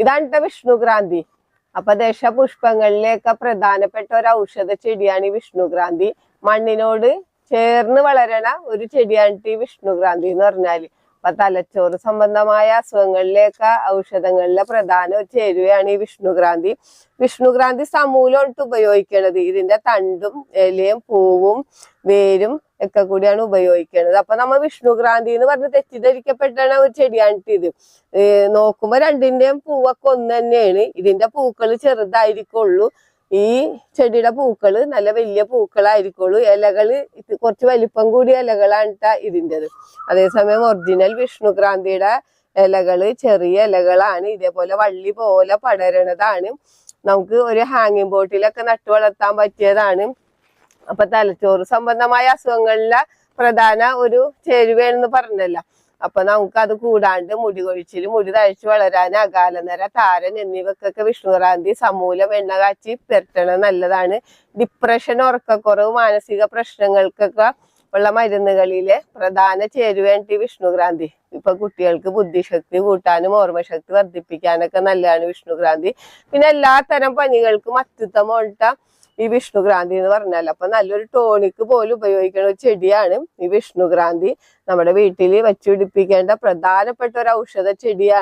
ഇതാണ് ട്ടോ വിഷ്ണുക്രാന്തി. അപ്പൊ ദശപുഷ്പങ്ങളിലേക്കെ പ്രധാനപ്പെട്ട ഒരു ഔഷധ ചെടിയാണ് ഈ വിഷ്ണുക്രാന്തി. മണ്ണിനോട് ചേർന്ന് വളരണ ഒരു ചെടിയാണ് ഈ വിഷ്ണുക്രാന്തി എന്ന് പറഞ്ഞാൽ. അപ്പൊ തലച്ചോറ് സംബന്ധമായ അസുഖങ്ങളിലേക്ക് ഔഷധങ്ങളിലെ പ്രധാന ചേരുവയാണ് ഈ വിഷ്ണുക്രാന്തി. വിഷ്ണുക്രാന്തി സമൂലമായിട്ട് ഉപയോഗിക്കണത്. ഇതിന്റെ തണ്ടും ഇലയും പൂവും വേരും ഒക്കെ കൂടിയാണ് ഉപയോഗിക്കുന്നത് അപ്പൊ നമ്മൾ വിഷ്ണുക്രാന്തി എന്ന് പറഞ്ഞ് തെറ്റിദ്ധരിക്കപ്പെട്ടാണ് ഒരു ചെടിയാണ് ഇത്. നോക്കുമ്പോ രണ്ടിന്റെയും പൂവൊക്കെ ഒന്ന് തന്നെയാണ്. ഇതിന്റെ പൂക്കൾ ചെറുതായിരിക്കുള്ളൂ. ഈ ചെടിയുടെ പൂക്കൾ നല്ല വലിയ പൂക്കളായിരിക്കുള്ളൂ. ഇലകൾ കുറച്ച് വലിപ്പം കൂടിയ ഇലകളാണ് ഇതിന്റെത് അതേസമയം ഒറിജിനൽ വിഷ്ണുക്രാന്തിയുടെ ഇലകൾ ചെറിയ ഇലകളാണ്. ഇതേപോലെ വള്ളി പോലെ പടരണതാണ്. നമുക്ക് ഒരു ഹാങ്ങിങ് ബോട്ടിലൊക്കെ നട്ടു വളർത്താൻ പറ്റിയതാണ്. അപ്പൊ തലച്ചോറ് സംബന്ധമായ അസുഖങ്ങളിലെ പ്രധാന ഒരു ചേരുവയാണെന്ന് പറഞ്ഞല്ലോ. അപ്പൊ നമുക്ക് അത് കൂടാണ്ട് മുടി കൊഴിച്ചിൽ മുടി തഴച്ചു വളരാൻ അകാലനര താരൻ എന്നിവക്കൊക്കെ വിഷ്ണുറാന്തി സമൂലം എണ്ണ കാച്ചി പെരട്ടണം നല്ലതാണ്. ഡിപ്രഷൻ ഉറക്കക്കുറവ് മാനസിക പ്രശ്നങ്ങൾക്കൊക്കെ ഉള്ള മരുന്നുകളിലെ പ്രധാന ചേരുവേണ്ടി വിഷ്ണുക്രാന്തി. ഇപ്പൊ കുട്ടികൾക്ക് ബുദ്ധിശക്തി കൂട്ടാനും ഓർമ്മശക്തി വർദ്ധിപ്പിക്കാനൊക്കെ നല്ലതാണ് വിഷ്ണുക്രാന്തി. പിന്നെ എല്ലാ തരം പനികൾക്കും അത്യുത്തമമായിട്ട ഈ വിഷ്ണുക്രാന്തി എന്ന് പറഞ്ഞാൽ അപ്പൊ നല്ലൊരു ടോണിക്ക് പോലും ഉപയോഗിക്കുന്ന ഒരു ചെടിയാണ് ഈ വിഷ്ണുക്രാന്തി. നമ്മുടെ വീട്ടിൽ വെച്ചുപിടിപ്പിക്കേണ്ട പ്രധാനപ്പെട്ട ഒരു ഔഷധ ചെടിയാണ്.